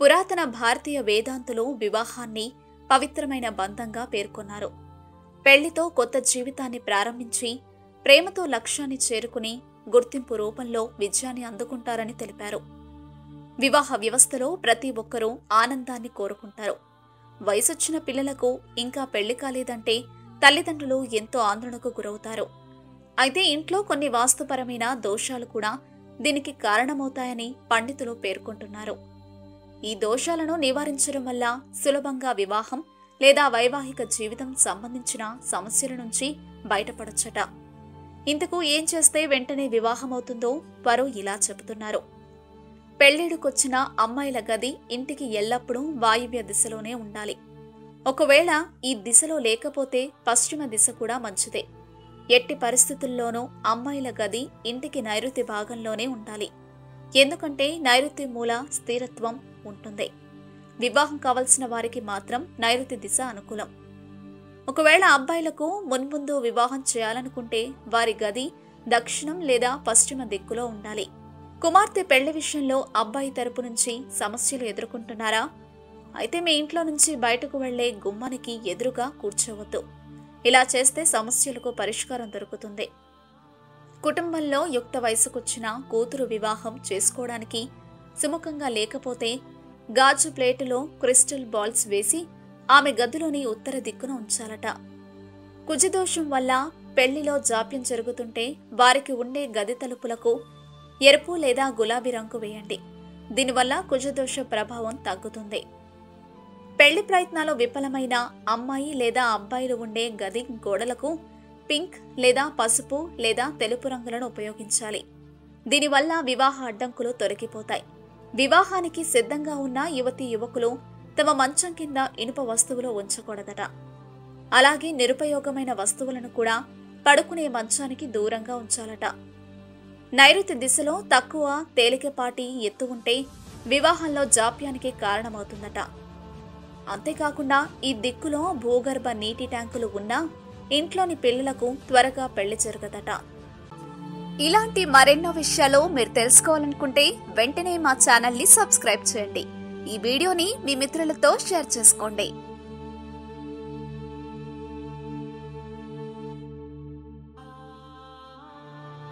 పురాతన భారతీయ వేదాంతులు వివాహాన్ని పవిత్రమైన బంధంగా పేర్కొన్నారు. పెళ్ళితో కొత్త జీవితాన్ని ప్రారంభించి ప్రేమతో లక్ష్యాన్ని చేరుకుని గుర్తింపు రూపంలో విజయాన్ని అందుకుంటారని తెలిపారు. వివాహ వ్యవస్థలో ప్రతి ఒక్కరూ ఆనందాన్ని కోరుకుంటారు. వయసొచ్చిన పిల్లలకు ఇంకా పెళ్ళి కాలేదంటే తల్లిదండ్రులు ఎంతో ఆందోళనకు గురవుతారు. అయితే ఇంట్లో కొన్ని వాస్తుపరమైన దోషాలు కూడా దీనికి కారణమవుతాయని పండితులు పేర్కొంటున్నారు. ఈ దోషాలను నివారించడం వల్ల సులభంగా వివాహం లేదా వైవాహిక జీవితం సంబంధించిన సమస్యల నుంచి బయటపడొచ్చట. ఇంతకు ఏం చేస్తే వెంటనే వివాహం అవుతుందో వారు ఇలా చెబుతున్నారు. పెళ్ళిడుకొచ్చిన అమ్మాయిల గది ఇంటికి ఎల్లప్పుడూ వాయువ్య దిశలోనే ఉండాలి. ఒకవేళ ఈ దిశలో లేకపోతే పశ్చిమ దిశ కూడా మంచిదే. ఎట్టి పరిస్థితుల్లోనూ అమ్మాయిల గది ఇంటికి నైరుతి భాగంలోనే ఉండాలి. ఎందుకంటే నైరుతి మూల స్థిరత్వం ఉంటుంది. వివాహం కావలసిన వారికి మాత్రం నైరుతి దిశ అనుకూలం. ఒకవేళ అబ్బాయిలకు మున్ముందు వివాహం చేయాలనుకుంటే వారి గది దక్షిణం లేదా పశ్చిమ దిక్కులో ఉండాలి. కుమార్తె పెళ్ళి విషయంలో అబ్బాయి తరపు నుంచి సమస్యలు ఎదుర్కొంటున్నారా? అయితే మీ ఇంట్లో నుంచి బయటకు వెళ్ళే గుమ్మానికి ఎదురుగా కూర్చోవద్దు. ఇలా చేస్తే సమస్యలకు పరిష్కారం దొరుకుతుంది. కుటుంబంలో యుక్త వయసుకొచ్చిన కూతురు వివాహం చేసుకోవడానికి సుముఖంగా లేకపోతే గాజు ప్లేటులో క్రిస్టల్ బాల్స్ వేసి ఆమె గదిలోని ఉత్తర దిక్కున ఉంచాలట. కుజదోషం వల్ల పెళ్ళిలో జాప్యం జరుగుతుంటే వారికి ఉండే గది తలుపులకు ఎరుపు లేదా గులాబీ రంగు వేయండి. దీనివల్ల కుజదోష ప్రభావం తగ్గుతుంది. పెళ్ళి ప్రయత్నాలు విఫలమైన అమ్మాయి లేదా అబ్బాయిలు ఉండే గది గోడలకు పింక్ లేదా పసుపు లేదా తెలుపు రంగులను ఉపయోగించాలి. దీనివల్ల వివాహ అడ్డంకులు తొలగిపోతాయి. వివాహానికి సిద్ధంగా ఉన్న యువతి యువకులు తమ మంచం కింద ఇనుప వస్తువులు ఉంచకూడదట. అలాగే నిరుపయోగమైన వస్తువులను కూడా పడుకునే మంచానికి దూరంగా ఉంచాలట. నైరుతి దిశలో తక్కువ తేలికపాటి ఎత్తు ఉంటే వివాహంలో జాప్యానికి కారణమవుతుందట. అంతేకాకుండా ఈ దిక్కులో భూగర్భ నీటి ట్యాంకులు ఉన్నా ఇంట్లోని పిల్లలకు త్వరగా పెళ్ళి జరగదట. ఇలాంటి మరెన్నో విషయాలు మీరు తెలుసుకోవాలనుకుంటే వెంటనే మా ఛానల్ని సబ్స్క్రైబ్ చేయండి. ఈ వీడియోని మీ మిత్రులతో షేర్ చేసుకోండి.